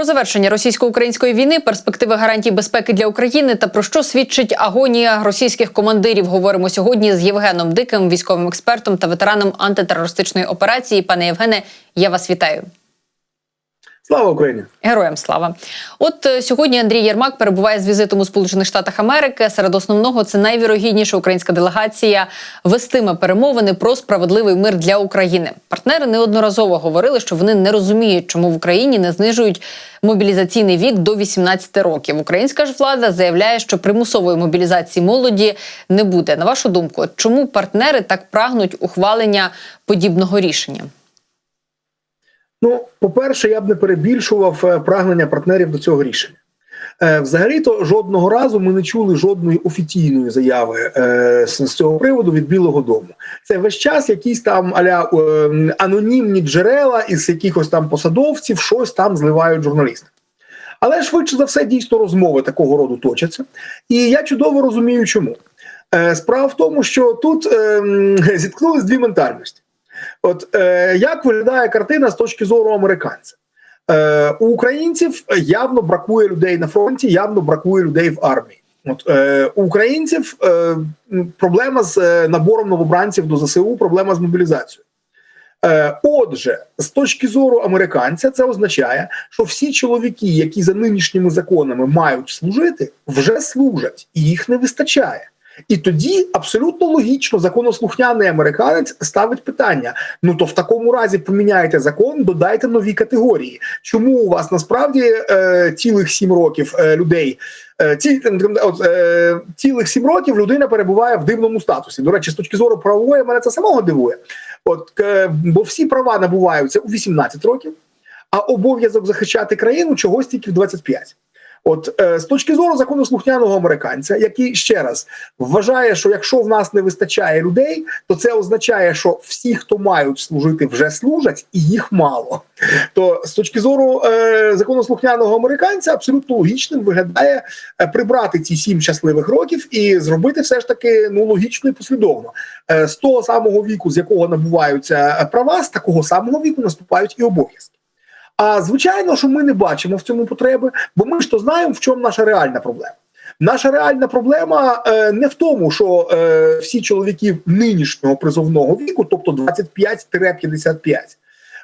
Про завершення російсько-української війни, перспективи гарантій безпеки для України та про що свідчить агонія російських командирів. Говоримо сьогодні з Євгеном Диким, військовим експертом та ветераном антитерористичної операції. Пане Євгене, я вас вітаю. Слава Україні! Героям слава! От е, сьогодні Андрій Єрмак перебуває з візитом у Сполучених Штатах Америки. Серед основного це найвірогідніша українська делегація вестиме перемовини про справедливий мир для України. Партнери неодноразово говорили, що вони не розуміють, чому в Україні не знижують мобілізаційний вік до 18 років. Українська ж влада заявляє, що примусової мобілізації молоді не буде. На вашу думку, чому партнери так прагнуть ухвалення подібного рішення? Ну, по-перше, я б не перебільшував е, прагнення партнерів до цього рішення. Е, Взагалі-то жодного разу ми не чули жодної офіційної заяви е, з цього приводу від Білого Дому. Це весь час якісь там аля анонімні джерела із якихось там посадовців щось там зливають журналісти. Але швидше за все дійсно розмови такого роду точаться. І я чудово розумію, чому. Справа в тому, що тут е, зіткнулись дві ментальності. От е, як виглядає картина з точки зору американця? Е, у українців явно бракує людей на фронті, явно бракує людей в армії. От е, у українців е, проблема з е, набором новобранців до ЗСУ, проблема з мобілізацією. Е, Отже, з точки зору американця, це означає, що всі чоловіки, які за нинішніми законами мають служити, вже служать, і їх не вистачає. І тоді абсолютно логічно законослухняний американець ставить питання: ну то в такому разі поміняйте закон, додайте нові категорії. Чому у вас насправді е, цілих сім років е, людей? е, Ці, е, цілих сім років людина перебуває в дивному статусі. До речі, з точки зору правової мене це самого дивує. От бо всі права набуваються у 18 років, а обов'язок захищати країну чогось тільки в 25. От е, з точки зору законослухняного американця, який ще раз вважає, що якщо в нас не вистачає людей, то це означає, що всі, хто мають служити, вже служать, і їх мало. То з точки зору е, законослухняного американця, абсолютно логічним виглядає е, прибрати ці сім щасливих років і зробити все ж таки ну логічно і послідовно. Е, з того самого віку, з якого набуваються права, з такого самого віку наступають і обов'язки. А звичайно, що ми не бачимо в цьому потреби, бо ми ж то знаємо, в чому наша реальна проблема. Наша реальна проблема е, не в тому, що е, всі чоловіки нинішнього призовного віку, тобто 25-55,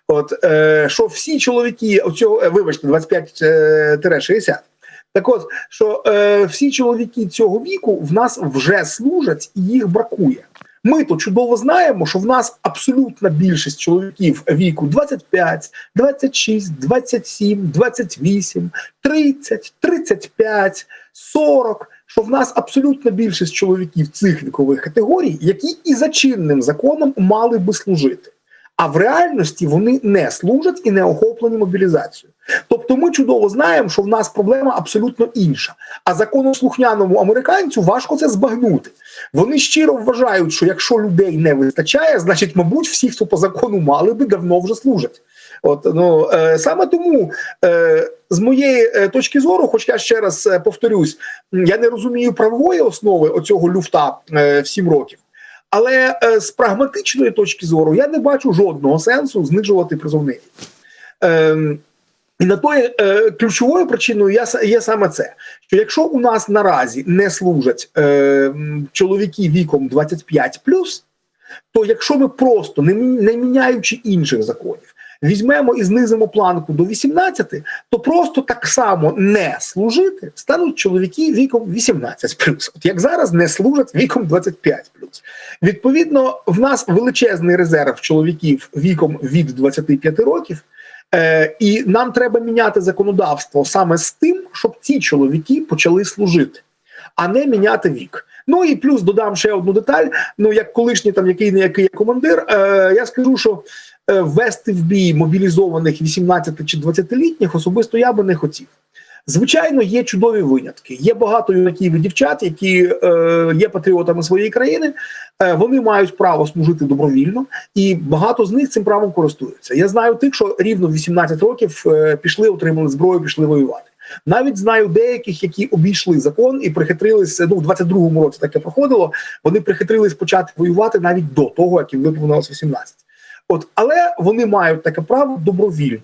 от е, що всі чоловіки оцього, е, вибачте, 25-60, так от, що е, всі чоловіки цього віку в нас вже служать і їх бракує. Ми то чудово знаємо, що в нас абсолютна більшість чоловіків віку 25, 26, 27, 28, 30, 35, 40, що в нас абсолютна більшість чоловіків цих вікових категорій, які і за чинним законом мали би служити. А в реальності вони не служать і не охоплені мобілізацією. Тобто, ми чудово знаємо, що в нас проблема абсолютно інша. А законослухняному американцю важко це збагнути. Вони щиро вважають, що якщо людей не вистачає, значить, мабуть, всі, хто по закону мали би, давно вже служать. От ну е, саме тому е, з моєї е, точки зору, хоч я ще раз е, повторюсь, я не розумію правової основи оцього люфта е, в 7 років. Але е, з прагматичної точки зору я не бачу жодного сенсу знижувати призовний. Ем, і на то е, ключовою причиною я, є саме це: що якщо у нас наразі не служать е, чоловіки віком 25 то якщо ми просто не, не міняючи інших законів, візьмемо і знизимо планку до 18, то просто так само не служити стануть чоловіки віком 18 От як зараз не служать віком 25 Відповідно, в нас величезний резерв чоловіків віком від 25 років. Е, і нам треба міняти законодавство саме з тим, щоб ці чоловіки почали служити, а не міняти вік. Ну і плюс додам ще одну деталь. Ну, як колишній там який не який командир, е, я скажу, що е, ввести в бій мобілізованих 18 чи 20-літніх особисто я би не хотів. Звичайно, є чудові винятки. Є багато юнаків і дівчат, які е, є патріотами своєї країни. Е, вони мають право служити добровільно, і багато з них цим правом користуються. Я знаю тих, що рівно в 18 років е, пішли, отримали зброю, пішли воювати. Навіть знаю деяких, які обійшли закон і прихитрилися. Ну, в 22-му році таке проходило. Вони прихитрились почати воювати навіть до того, як їм виповнилось 18. От, але вони мають таке право добровільно.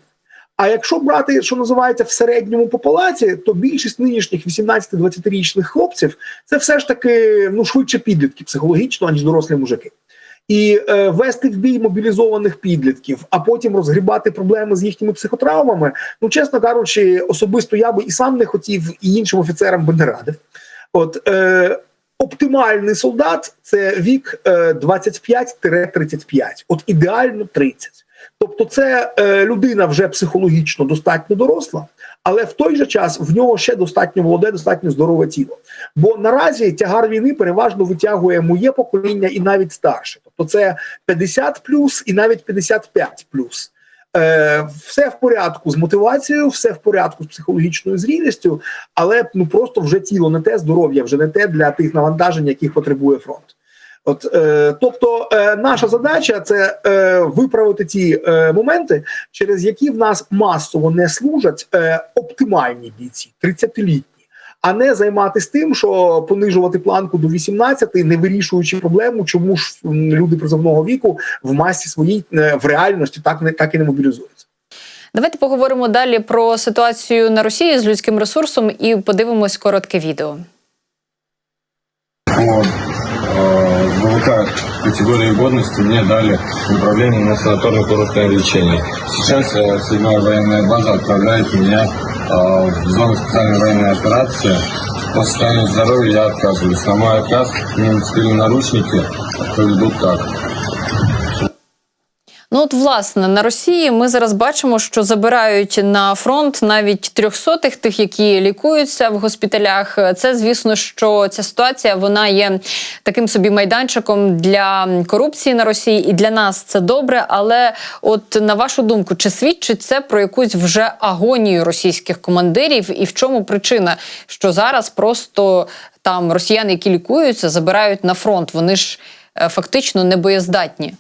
А якщо брати, що називається в середньому по палаці, то більшість нинішніх 18-20-річних хлопців це все ж таки ну швидше підлітки психологічно, аніж дорослі мужики. І е, вести в бій мобілізованих підлітків, а потім розгрібати проблеми з їхніми психотравмами. Ну, чесно кажучи, особисто я би і сам не хотів, і іншим офіцерам би не радив. От е, оптимальний солдат це вік е, 25-35, от ідеально 30. Тобто, це е, людина вже психологічно достатньо доросла, але в той же час в нього ще достатньо молоде, достатньо здорове тіло. Бо наразі тягар війни переважно витягує моє покоління і навіть старше. Тобто, це 50 плюс і навіть 55 плюс. Е, все в порядку з мотивацією, все в порядку з психологічною зрілістю, але ну просто вже тіло не те, здоров'я вже не те для тих навантажень, яких потребує фронт. От, е, тобто, е, наша задача це е, виправити ті е, моменти, через які в нас масово не служать е, оптимальні бійці, 30-літні, а не займатися тим, що понижувати планку до 18, не вирішуючи проблему, чому ж м, люди призовного віку в масі своїй е, в реальності так не так і не мобілізуються. Давайте поговоримо далі про ситуацію на Росії з людським ресурсом і подивимось коротке відео. по э, ВВК категории годности мне дали направление на санаторно-курортное лечение. Сейчас э, седьмая военная база отправляет меня э, в зону специальной военной операции. По состоянию здоровья я отказываюсь. На мой отказ мне наручники, поведут так. Ну от власне на Росії ми зараз бачимо, що забирають на фронт навіть трьохсотих, тих, які лікуються в госпіталях. Це звісно, що ця ситуація вона є таким собі майданчиком для корупції на Росії, і для нас це добре. Але, от на вашу думку, чи свідчить це про якусь вже агонію російських командирів, і в чому причина, що зараз просто там росіяни, які лікуються, забирають на фронт? Вони ж е, фактично не боєздатні.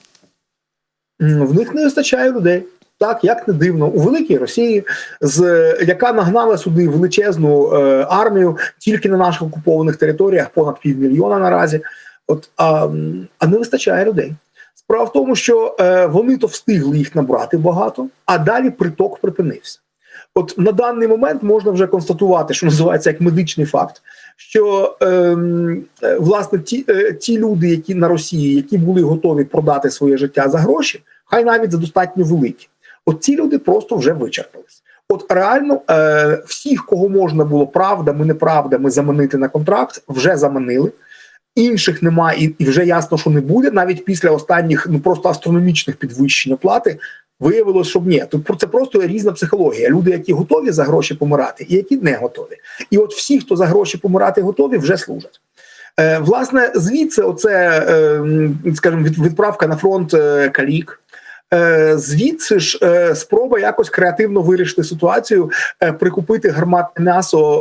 В них не вистачає людей. Так, як не дивно, у великій Росії, з яка нагнала сюди величезну е, армію тільки на наших окупованих територіях, понад півмільйона наразі. От а, а не вистачає людей. Справа в тому, що е, вони то встигли їх набрати багато, а далі приток припинився. От на даний момент можна вже констатувати, що називається як медичний факт, що ем, е, власне ті, е, ті люди, які на Росії, які були готові продати своє життя за гроші, хай навіть за достатньо великі, от ці люди просто вже вичерпались. От реально е, всіх, кого можна було правдами, неправдами заманити на контракт, вже заманили. Інших немає, і, і вже ясно, що не буде. Навіть після останніх ну просто астрономічних підвищень оплати виявилось, що ні, тут це просто різна психологія. Люди, які готові за гроші помирати, і які не готові. І от всі, хто за гроші помирати готові, вже служать. Е, власне, звідси, оце, е, скажімо, від, відправка на фронт е, калік. Е, Звідси ж е, спроба якось креативно вирішити ситуацію, е, прикупити гарматне м'ясо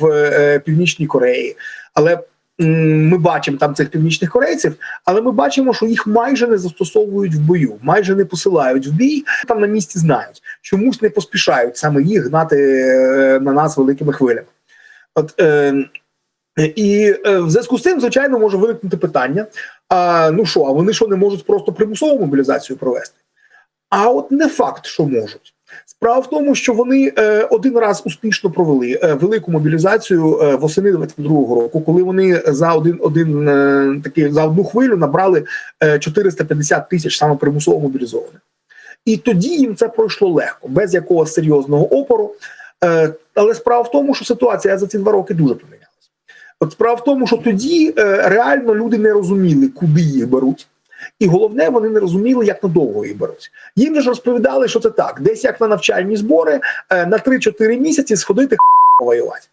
в північній Кореї. Але ми бачимо там цих північних корейців, але ми бачимо, що їх майже не застосовують в бою, майже не посилають в бій. Там на місці знають, чомусь не поспішають саме їх гнати е, на нас великими хвилями. От е, і е, в зв'язку з цим, звичайно, може виникнути питання: а ну що, а вони що не можуть просто примусову мобілізацію провести? А от не факт, що можуть. Справа в тому, що вони е, один раз успішно провели е, велику мобілізацію е, восени 22-го року, коли вони за один один такий за одну хвилю набрали е, 450 тисяч саме примусово мобілізованих. І тоді їм це пройшло легко, без якогось серйозного опору. Але справа в тому, що ситуація за ці два роки дуже помінялася. От справа в тому, що тоді реально люди не розуміли, куди їх беруть. І головне, вони не розуміли, як надовго їх беруть. Їм ж розповідали, що це так: десь як на навчальні збори е, на 3-4 місяці сходити воювати.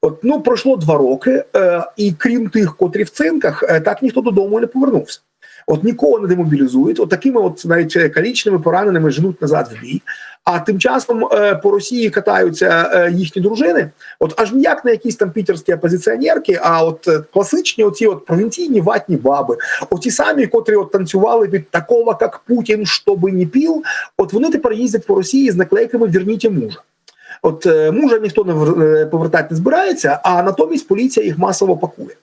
От ну пройшло два роки, е, і крім тих, котрі в цинках, е, так ніхто додому не повернувся. От нікого не демобілізують, от такими от навіть калічними пораненими женуть назад в бій. А тим часом е, по Росії катаються е, їхні дружини, от аж ніяк не якісь там пітерські опозиціонерки, а от е, класичні, оці от провінційні ватні баби, оті самі, котрі от танцювали від такого, як Путін, щоби не пів. От вони тепер їздять по Росії з наклейками Вірніть мужа. От е, мужа ніхто не е, повертати не збирається, а натомість поліція їх масово пакує.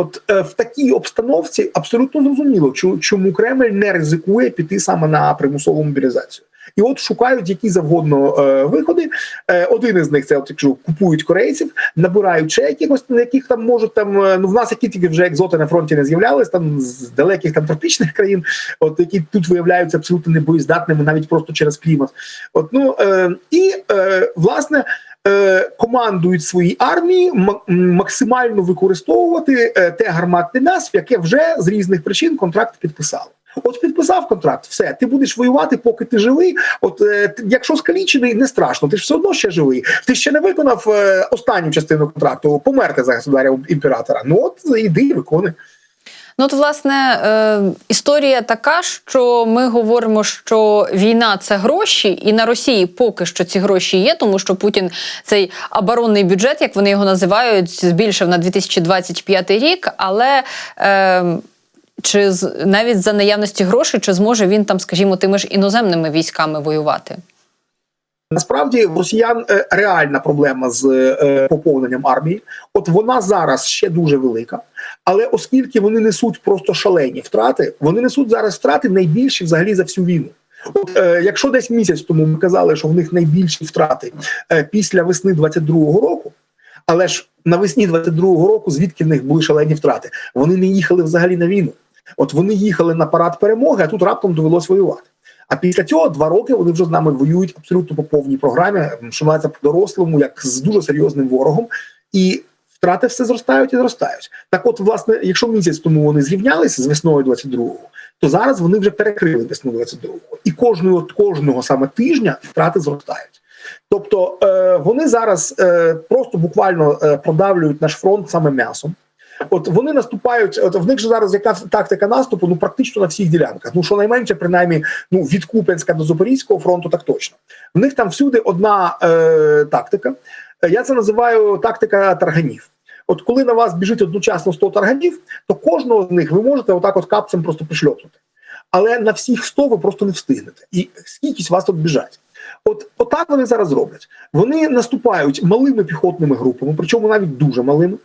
От е, в такій обстановці абсолютно зрозуміло, чу- чому Кремль не ризикує піти саме на примусову мобілізацію. І от шукають які завгодно е, виходи. Е, один із них це от, якщо купують корейців, набирають ще якихось, на яких там можуть там. е, Ну в нас які тільки вже екзоти на фронті не з'являлись, там з далеких там тропічних країн, от які тут виявляються абсолютно небоєздатними, навіть просто через клімат. От ну е, і е, власне. Е, Командують свої армії максимально використовувати е, те гарматне м'ясо, яке вже з різних причин контракт підписали. От підписав контракт, все, ти будеш воювати, поки ти живий. От е, якщо скалічений, не страшно, ти ж все одно ще живий. Ти ще не виконав е, останню частину контракту, померти за государя імператора. Ну от іди виконуй. Ну, от, власне, е, історія така, що ми говоримо, що війна це гроші, і на Росії поки що ці гроші є, тому що Путін цей оборонний бюджет, як вони його називають, збільшив на 2025 рік. Але е, чи навіть за наявності грошей, чи зможе він там, скажімо, тими ж іноземними військами воювати? Насправді в росіян е, реальна проблема з е, поповненням армії. От вона зараз ще дуже велика, але оскільки вони несуть просто шалені втрати, вони несуть зараз втрати найбільші взагалі за всю війну. От, е, якщо десь місяць тому ми казали, що в них найбільші втрати е, після весни 22-го року, але ж навесні 22-го року звідки в них були шалені втрати? Вони не їхали взагалі на війну. От вони їхали на парад перемоги, а тут раптом довелось воювати. А після цього два роки вони вже з нами воюють абсолютно по повній програмі, що називається по-дорослому, як з дуже серйозним ворогом, і втрати все зростають і зростають. Так, от, власне, якщо місяць тому вони зрівнялися з весною 22-го, то зараз вони вже перекрили весну 22-го. І кожного кожного саме тижня втрати зростають. Тобто е, вони зараз е, просто буквально е, продавлюють наш фронт саме м'ясом. От вони наступають. От в них же зараз яка тактика наступу? Ну практично на всіх ділянках. Ну щонайменше, принаймні, ну від Куп'янська до Запорізького фронту, так точно. В них там всюди одна е, тактика. Я це називаю тактика тарганів. От коли на вас біжить одночасно 100 тарганів, то кожного з них ви можете отак от капцем просто пришльопнути. Але на всіх 100 ви просто не встигнете. І скількись вас тут біжать. От отак вони зараз роблять. Вони наступають малими піхотними групами, причому навіть дуже малими.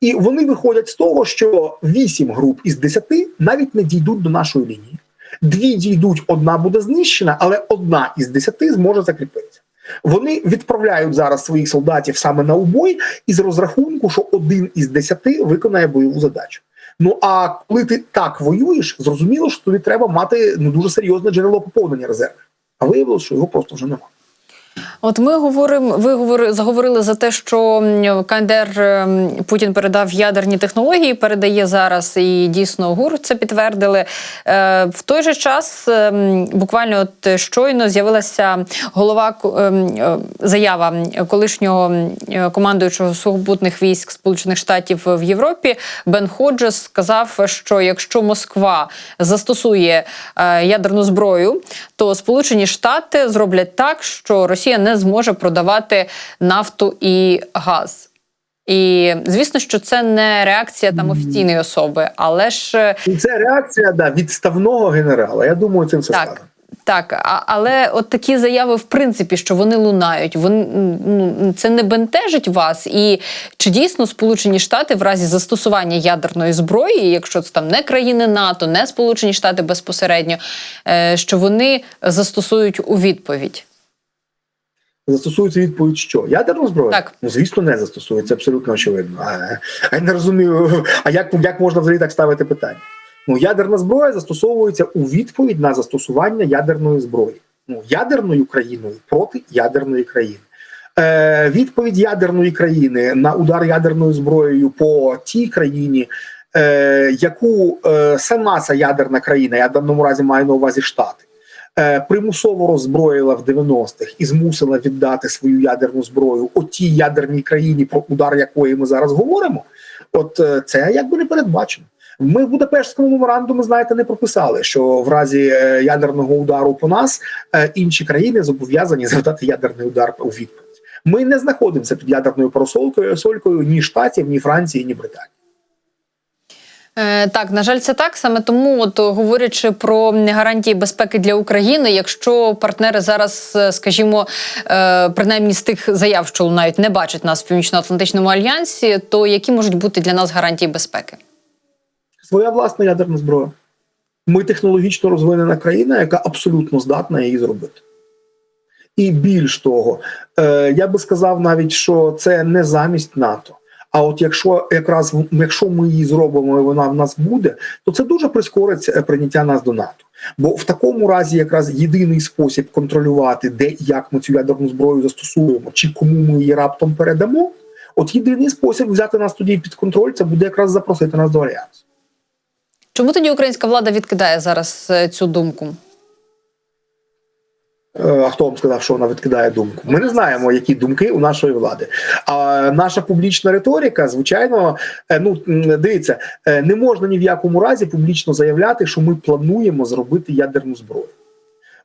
І вони виходять з того, що 8 груп із 10 навіть не дійдуть до нашої лінії. Дві дійдуть, одна буде знищена, але одна із 10 зможе закріпитися. Вони відправляють зараз своїх солдатів саме на убой із розрахунку, що один із 10 виконає бойову задачу. Ну а коли ти так воюєш, зрозуміло, що тобі треба мати ну дуже серйозне джерело поповнення резервів. А виявилося, що його просто вже немає. От ми говоримо, ви говори, заговорили за те, що м, КНДР м, Путін передав ядерні технології, передає зараз, і дійсно ГУР це підтвердили. Е, в той же час, ем, буквально от щойно з'явилася голова ем, е, заява колишнього е, командуючого сухопутних військ Сполучених Штатів в Європі Бен Ходжес сказав, що якщо Москва застосує ядерну зброю, то Сполучені Штати зроблять так, що Росія не зможе продавати нафту і газ. І звісно, що це не реакція там офіційної особи, але ж е, це реакція да, відставного генерала. Я думаю, цим все Так. стане. Так, а, але от такі заяви, в принципі, що вони лунають, вони ну це не бентежить вас. І чи дійсно Сполучені Штати в разі застосування ядерної зброї, якщо це там не країни НАТО, не Сполучені Штати безпосередньо, е, що вони застосують у відповідь? Застосується відповідь, що ядерну зброю? Так. Ну звісно, не застосується, абсолютно очевидно. А, а я не розумію, а як, як можна взагалі так ставити питання? Ну, ядерна зброя застосовується у відповідь на застосування ядерної зброї. Ну, ядерною країною проти ядерної країни. Е, відповідь ядерної країни на удар ядерною зброєю по тій країні, е, яку е, сама ця ядерна країна, я в даному разі маю на увазі Штати, примусово роззброїла в 90-х і змусила віддати свою ядерну зброю отій ядерній країні, про удар якої ми зараз говоримо. От е, це якби не передбачено. Ми в Будапештському меморандумі, знаєте, не прописали, що в разі е, ядерного удару по нас е, інші країни зобов'язані завдати ядерний удар у відповідь. Ми не знаходимося під ядерною парасолькою солькою ні Штатів, ні Франції, ні Британії. Е, Так, на жаль, це так. Саме тому, от говорячи про гарантії безпеки для України, якщо партнери зараз, е, скажімо, е, принаймні з тих заяв, що лунають, не бачать нас в Північно-Атлантичному альянсі, то які можуть бути для нас гарантії безпеки? Своя власна ядерна зброя. Ми технологічно розвинена країна, яка абсолютно здатна її зробити. І більш того, я би сказав навіть, що це не замість НАТО. А от якщо якраз якщо ми її зробимо, і вона в нас буде, то це дуже прискорить е, прийняття нас до НАТО. Бо в такому разі якраз єдиний спосіб контролювати, де і як ми цю ядерну зброю застосуємо, чи кому ми її раптом передамо. От єдиний спосіб взяти нас тоді під контроль, це буде якраз запросити нас до альянсу. Чому тоді українська влада відкидає зараз е, цю думку? Е, А хто вам сказав, що вона відкидає думку? Ми не знаємо, які думки у нашої влади. А наша публічна риторика, звичайно, е, ну дивіться, е, не можна ні в якому разі публічно заявляти, що ми плануємо зробити ядерну зброю.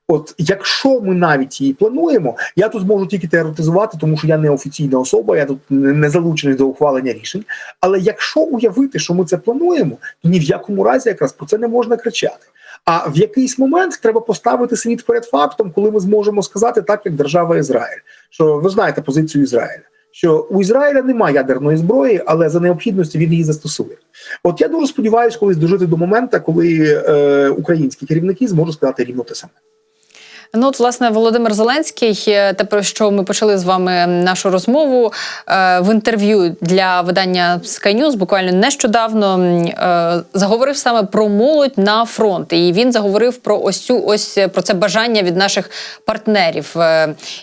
От якщо ми навіть її плануємо, я тут зможу тільки теоретизувати, тому що я не офіційна особа, я тут не залучений до ухвалення рішень. Але якщо уявити, що ми це плануємо, то ні в якому разі якраз про це не можна кричати. А в якийсь момент треба поставити світ перед фактом, коли ми зможемо сказати так, як держава Ізраїль. Що ви знаєте позицію Ізраїля, що у Ізраїля немає ядерної зброї, але за необхідності він її застосує. От я дуже сподіваюся, колись дожити до моменту, коли е, українські керівники зможуть сказати рівно те саме. Ну, от, власне, Володимир Зеленський, е, те, про що ми почали з вами нашу розмову е, в інтерв'ю для видання Sky News буквально нещодавно е, заговорив саме про молодь на фронт. І він заговорив про ось цю ось про це бажання від наших партнерів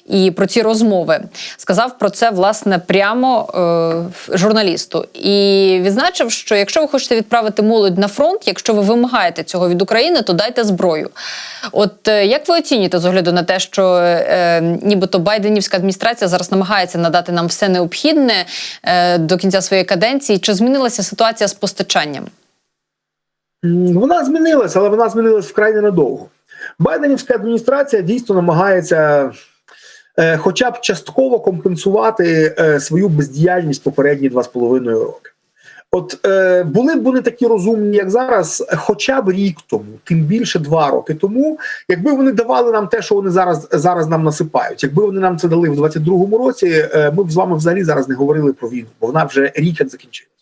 і про ці розмови. Сказав про це власне прямо журналісту. І відзначив, що якщо ви хочете відправити молодь на фронт, якщо ви вимагаєте цього від України, то дайте зброю. От як ви оцінюєте з огляду на те, що е, нібито Байденівська адміністрація зараз намагається надати нам все необхідне е, до кінця своєї каденції? Чи змінилася ситуація з постачанням? Вона змінилася, але вона змінилась вкрай ненадовго. Байденівська адміністрація дійсно намагається. е, Хоча б частково компенсувати е, свою бездіяльність попередні два з половиною роки. От е, були б вони такі розумні, як зараз, хоча б рік тому, тим більше два роки тому, якби вони давали нам те, що вони зараз зараз нам насипають. Якби вони нам це дали в 22-му році, е, ми б з вами взагалі зараз не говорили про війну, бо вона вже рік як закінчилась.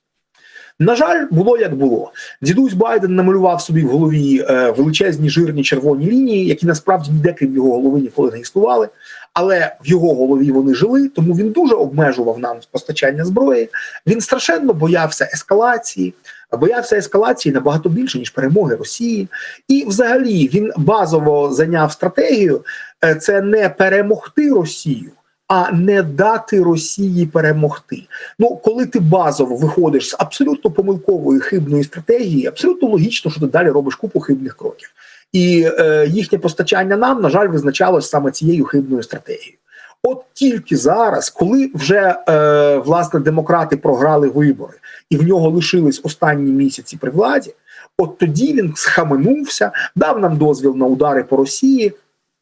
На жаль, було як було. Дідусь Байден намалював собі в голові е, величезні жирні червоні лінії, які насправді ніде крім його голови ніколи не існували. Але в його голові вони жили, тому він дуже обмежував нам постачання зброї. Він страшенно боявся ескалації, боявся ескалації набагато більше ніж перемоги Росії. І, взагалі, він базово зайняв стратегію: е, це не перемогти Росію. А не дати Росії перемогти. Ну, коли ти базово виходиш з абсолютно помилкової хибної стратегії, абсолютно логічно, що ти далі робиш купу хибних кроків. І е, їхнє постачання нам, на жаль, визначалось саме цією хибною стратегією. От тільки зараз, коли вже е, власне демократи програли вибори, і в нього лишились останні місяці при владі, от тоді він схаменувся, дав нам дозвіл на удари по Росії.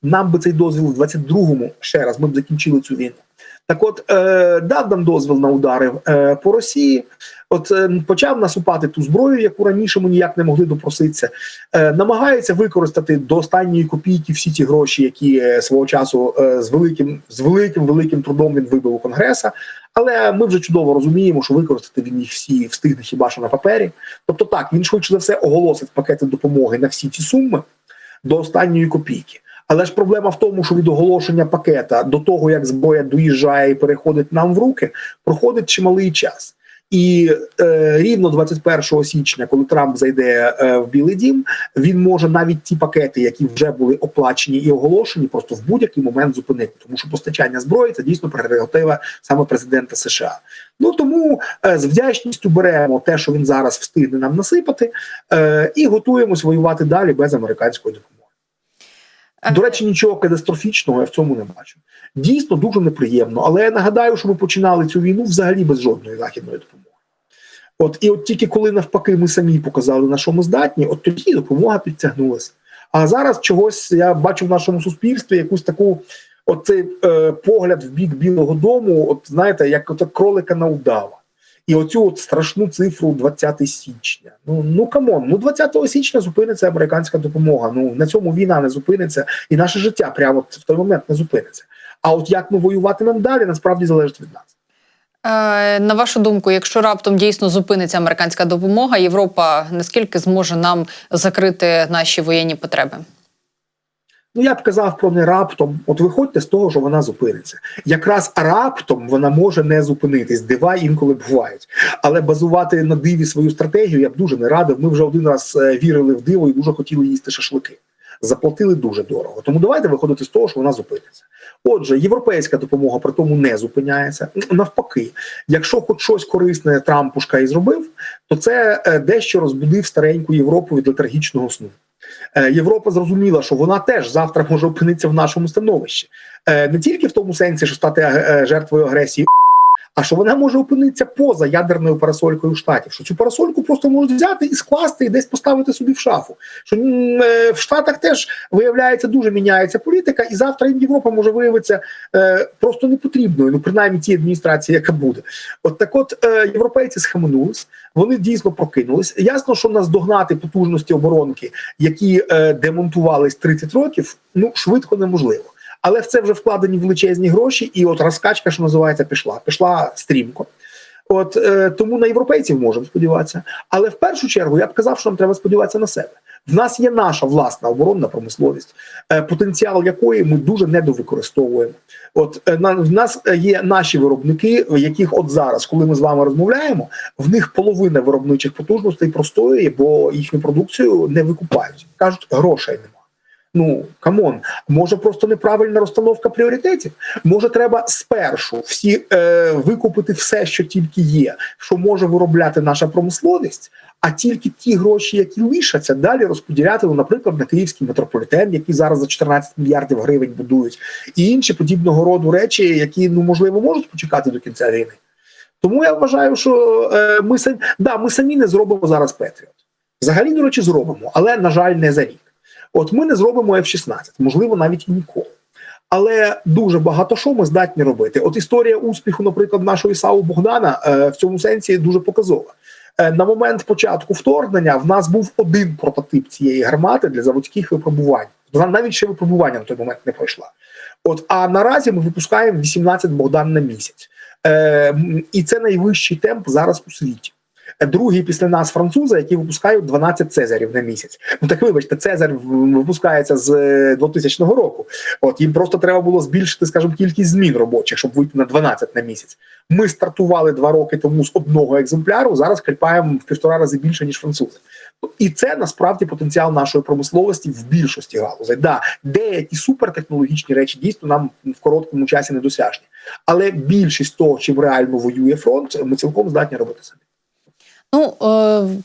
Нам би цей дозвіл в 22-му ще раз ми б закінчили цю війну. Так, от е, дав нам дозвіл на удари е, по Росії. От е, почав насупати ту зброю, яку раніше ми ніяк не могли допроситися. Е, намагається використати до останньої копійки всі ті гроші, які е, свого часу е, з великим з великим великим трудом він вибив у конгреса. Але ми вже чудово розуміємо, що використати він їх всі встигне хіба що на папері. Тобто, так він швидше за все оголосить пакети допомоги на всі ці суми до останньої копійки. Але ж проблема в тому, що від оголошення пакета до того, як зброя доїжджає і переходить нам в руки, проходить чималий час. І е, рівно 21 січня, коли Трамп зайде е, в Білий Дім, він може навіть ті пакети, які вже були оплачені і оголошені, просто в будь-який момент зупинити, тому що постачання зброї це дійсно прерогатива саме президента США. Ну тому е, з вдячністю беремо те, що він зараз встигне нам насипати, е, і готуємось воювати далі без американської допомоги. До речі, нічого катастрофічного я в цьому не бачу. Дійсно дуже неприємно. Але я нагадаю, що ми починали цю війну взагалі без жодної західної допомоги. От і от тільки коли навпаки ми самі показали, на що ми здатні, от тоді допомога підтягнулася. А зараз чогось я бачу в нашому суспільстві якусь таку от цей е, погляд в бік Білого Дому, от знаєте, як от кролика на удава. І оцю от страшну цифру 20 січня. Ну ну камон, ну 20 січня зупиниться американська допомога. Ну на цьому війна не зупиниться, і наше життя прямо в той момент не зупиниться. А от як ми воюватимемо далі, насправді залежить від нас. Е, на вашу думку, якщо раптом дійсно зупиниться американська допомога, Європа наскільки зможе нам закрити наші воєнні потреби? Ну я б казав про не раптом. От виходьте з того, що вона зупиниться. Якраз раптом вона може не зупинитись. Дива інколи бувають. Але базувати на диві свою стратегію я б дуже не радив. Ми вже один раз е, вірили в диво і дуже хотіли їсти шашлики. Заплатили дуже дорого. Тому давайте виходити з того, що вона зупиниться. Отже, європейська допомога при тому не зупиняється. Навпаки, якщо хоч щось корисне Трампушка і зробив, то це е, дещо розбудив стареньку Європу від летаргічного сну. Е, Європа зрозуміла, що вона теж завтра може опинитися в нашому становищі, Е, не тільки в тому сенсі, що стати е, жертвою агресії, а що вона може опинитися поза ядерною парасолькою штатів. Що цю парасольку просто можуть взяти і скласти, і десь поставити собі в шафу. Що е, в Штатах теж виявляється дуже міняється політика, і завтра їм Європа може виявитися е, просто непотрібною. Ну принаймні тій адміністрації, яка буде. От так, от е, європейці схаменулись, вони дійсно прокинулись. Ясно, що наздогнати потужності оборонки, які е, демонтувались 30 років, ну швидко неможливо. Але в це вже вкладені величезні гроші, і от розкачка, що називається, пішла. Пішла стрімко. От е, тому на європейців можемо сподіватися. Але в першу чергу я б казав, що нам треба сподіватися на себе. В нас є наша власна оборонна промисловість, е, потенціал якої ми дуже недовикористовуємо. От е, на в нас є наші виробники, яких от зараз, коли ми з вами розмовляємо, в них половина виробничих потужностей простоює, бо їхню продукцію не викупають. кажуть, грошей нема. Ну камон, може просто неправильна розстановка пріоритетів. Може, треба спершу всі е, викупити все, що тільки є, що може виробляти наша промисловість, а тільки ті гроші, які лишаться, далі розподіляти, ну, наприклад, на київський метрополітен, який зараз за 14 мільярдів гривень будують, і інші подібного роду речі, які ну можливо можуть почекати до кінця війни. Тому я вважаю, що е, ми самі да, ми самі не зробимо зараз Петріот. Взагалі, до речі, зробимо, але на жаль, не за рік. От ми не зробимо F-16, можливо, навіть і ніколи. Але дуже багато що ми здатні робити. От історія успіху, наприклад, нашого Ісау Богдана е, в цьому сенсі дуже показова. Е, на момент початку вторгнення в нас був один прототип цієї гармати для заводських випробувань. Вона навіть ще випробування на той момент не пройшла. От а наразі ми випускаємо 18 Богдан на місяць, е, і це найвищий темп зараз у світі. Е, Другий після нас французи, які випускають 12 цезарів на місяць. Ну так вибачте, цезар випускається з е, 2000 року. От їм просто треба було збільшити, скажімо, кількість змін робочих, щоб вийти на 12 на місяць. Ми стартували два роки тому з одного екземпляру. Зараз кліпаємо в півтора рази більше ніж французи. І це насправді потенціал нашої промисловості в більшості галузей. Да, деякі супертехнологічні речі дійсно нам в короткому часі недосяжні, але більшість того, чим реально воює фронт, ми цілком здатні робити самі. Ну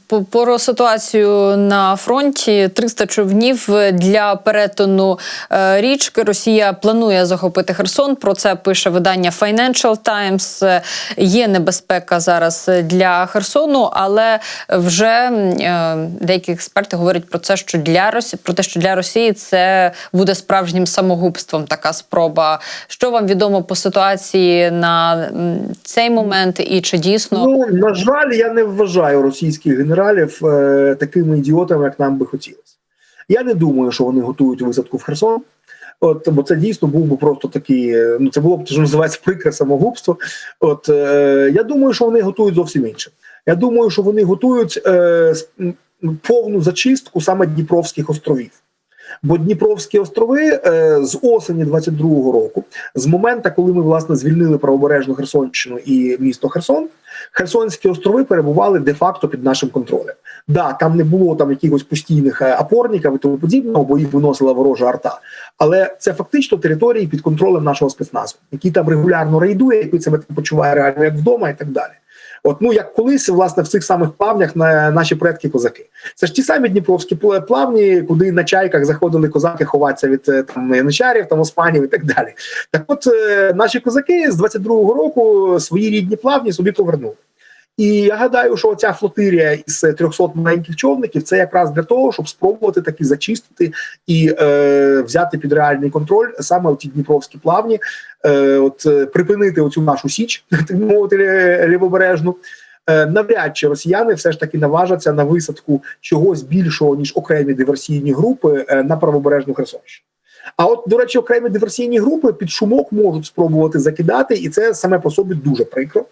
е, про ситуацію на фронті 300 човнів для перетину е, річки. Росія планує захопити Херсон. Про це пише видання Financial Times. Е, Є небезпека зараз для Херсону, але вже деякі експерти говорять про це, що для Росії про те, що для Росії це буде справжнім самогубством. Така спроба. Що вам відомо по ситуації на цей момент, і чи дійсно Ну на жаль, я не вважаю російських генералів е, такими ідіотами, як нам би хотілося. Я не думаю, що вони готують висадку в Херсон. От, бо це дійсно був би просто такий, е, ну це було б що називається прикре самогубство. От е, я думаю, що вони готують зовсім інше. Я думаю, що вони готують е, повну зачистку саме Дніпровських островів. Бо Дніпровські острови е, з осені 22-го року, з моменту, коли ми власне звільнили правобережну Херсонщину і місто Херсон, Херсонські острови перебували де-факто під нашим контролем. Да, там не було там якихось постійних е, опорників і тому подібного, бо їх виносила ворожа арта. Але це фактично території під контролем нашого спецназу, який там регулярно рейдує, який себе почуває реально як вдома, і так далі. От ну як колись власне в цих самих плавнях на наші предки козаки. Це ж ті самі дніпровські плавні, куди на чайках заходили козаки ховатися від е, там яничарів, там османів і так далі. Так, от е, наші козаки з 22-го року свої рідні плавні собі повернули. І я гадаю, що ця флотилія із 300 маленьких човників це якраз для того, щоб спробувати таки зачистити і е, взяти під реальний контроль саме ті дніпровські плавні, е, от е, припинити оцю нашу січ, так мовити, лівобережну. Е, навряд чи росіяни все ж таки наважаться на висадку чогось більшого ніж окремі диверсійні групи е, на правобережну Херсонщину. А от, до речі, окремі диверсійні групи під шумок можуть спробувати закидати, і це саме по собі дуже прикро.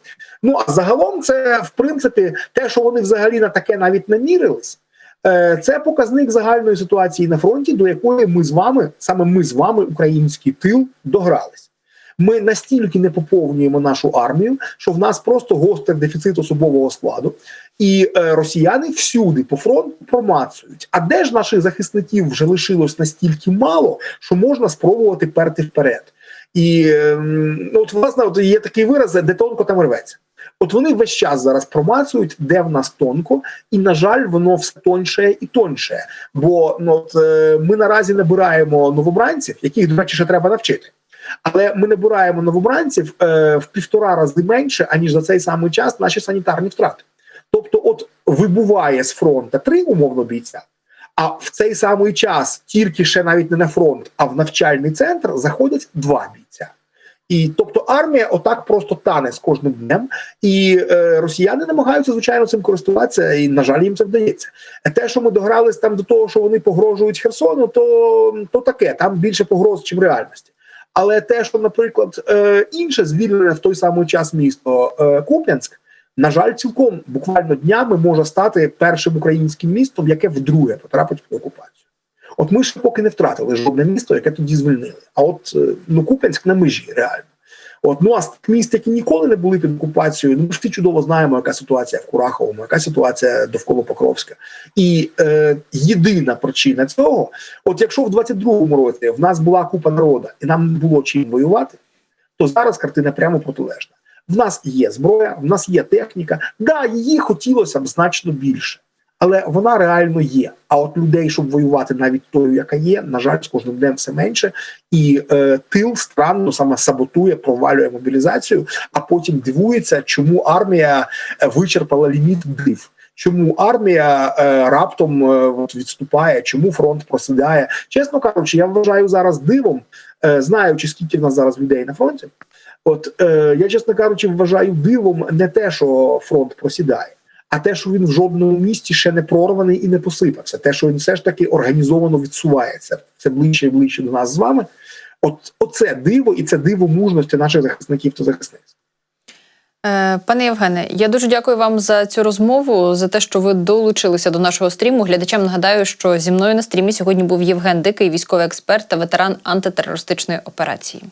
Ну а загалом, це в принципі те, що вони взагалі на таке навіть намірились. Е, Це показник загальної ситуації на фронті, до якої ми з вами, саме ми з вами, український тил, догрались. Ми настільки не поповнюємо нашу армію, що в нас просто гострий дефіцит особового складу, і е, росіяни всюди по фронту промацують. А де ж наших захисників вже лишилось настільки мало, що можна спробувати перти вперед? І ну, от власне от є такий вираз, де тонко там рветься. От вони весь час зараз промацують, де в нас тонко, і на жаль, воно все тонше і тонше. Бо ну, от, е, ми наразі набираємо новобранців, яких, до речі, ще треба навчити. Але ми набираємо новобранців е, в півтора рази менше, аніж за цей самий час наші санітарні втрати. Тобто, от вибуває з фронту три умовно бійця, а в цей самий час тільки ще навіть не на фронт, а в навчальний центр заходять два бійця. І тобто армія отак просто тане з кожним днем, і е, росіяни намагаються звичайно цим користуватися, і на жаль, їм це вдається. Те, що ми догрались там до того, що вони погрожують Херсону, то, то таке там більше погроз, чим реальності. Але те, що, наприклад, е, інше звільнене в той самий час місто е, Куп'янськ, на жаль, цілком буквально днями може стати першим українським містом, яке вдруге потрапить під окупацію. От ми ж поки не втратили жодне місто, яке тоді звільнили. А от е, ну Куп'янськ на межі реально. От ну а міст, які ніколи не були під окупацією, ну ми ж всі чудово знаємо, яка ситуація в Кураховому, яка ситуація довкола Покровська. І е, єдина причина цього, от якщо в 22-му році в нас була купа народу і нам не було чим воювати, то зараз картина прямо протилежна. В нас є зброя, в нас є техніка. Да, її хотілося б значно більше, але вона реально є. А от людей, щоб воювати навіть тою, яка є, на жаль, з кожним днем все менше. І е, тил странно саме саботує, провалює мобілізацію, а потім дивується, чому армія е, вичерпала ліміт див. Чому армія е, раптом е, відступає? Чому фронт просідає? Чесно кажучи, я вважаю зараз дивом, е, знаючи скільки в нас зараз людей на фронті. От е, я, чесно кажучи, вважаю дивом не те, що фронт просідає, а те, що він в жодному місті ще не прорваний і не посипався. Те, що він все ж таки організовано відсувається. Це ближче і ближче до нас з вами. От оце диво, і це диво мужності наших захисників та захисниць. Е, Пане Євгене, я дуже дякую вам за цю розмову, за те, що ви долучилися до нашого стріму. Глядачам нагадаю, що зі мною на стрімі сьогодні був Євген Дикий, військовий експерт та ветеран антитерористичної операції.